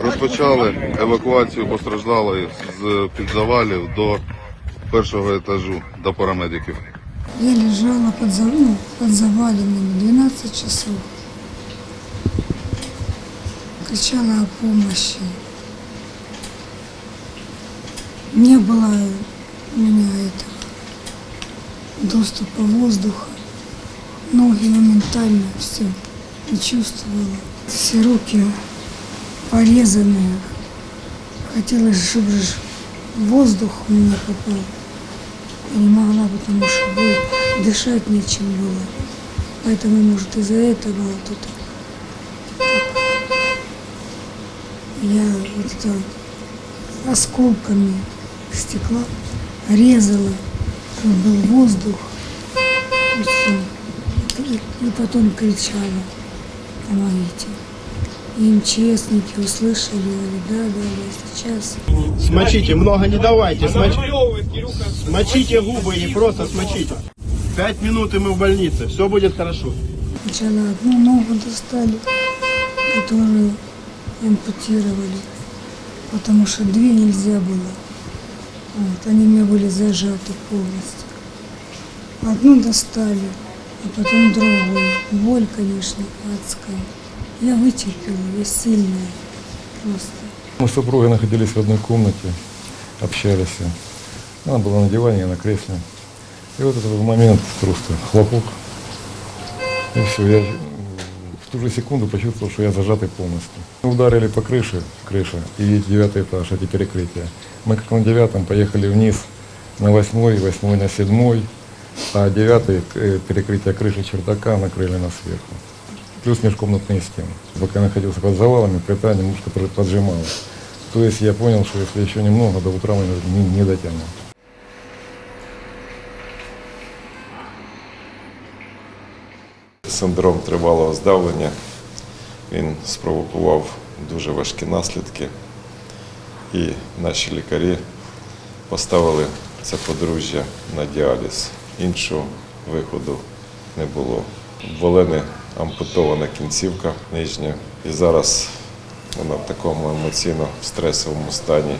Розпочали евакуацію постраждалої з під завалів до першого етажу до парамедиків. Я лежала под, за- ну, под заваленными 12 часов. Кричала о помощи. Не было у меня этого доступа воздуха. Ноги моментально все Не чувствовала. Все руки порезанные. Хотелось, чтобы ж воздух у меня попал. Я не могла, потому что было, дышать нечем было. Поэтому, может, из-за этого вот это так. Я вот это осколками стекла резала, чтобы был воздух. И все. И, и потом кричала, помогите. И МЧСники услышали, говорят, да, да, да, сейчас. Смочите, много не давайте. Смоч... Смочите губы и просто смочите. Пять минут и мы в больнице. Все будет хорошо. Сначала одну ногу достали, которую ампутировали, потому что две нельзя было. Вот, они у меня были зажаты полностью. Одну достали, а потом другую. Боль, конечно, адская. Я вытерпела, я сильная просто. Мы с супругой находились в одной комнате, общались. Она была на диване, я на кресле. И вот этот момент просто хлопок. И все, я в ту же секунду почувствовал, что я зажатый полностью. Ударили по крыше, крыша, и девятый этаж, эти перекрытия. Мы как на девятом поехали вниз на восьмой, восьмой на седьмой, а девятый э, перекрытие крыши чердака накрыли нас сверху. Плюс межкомнатные стены. Пока я находился под завалами, плита немножко под- поджималась. То есть я понял, что если еще немного, до утра мы не, не дотянем. Синдром тривалого здавлення. Він спровокував дуже важкі наслідки. І наші лікарі поставили це подружжя на діаліз. Іншого виходу не було. В Олени ампутована кінцівка нижня. І зараз вона в такому емоційно стресовому стані.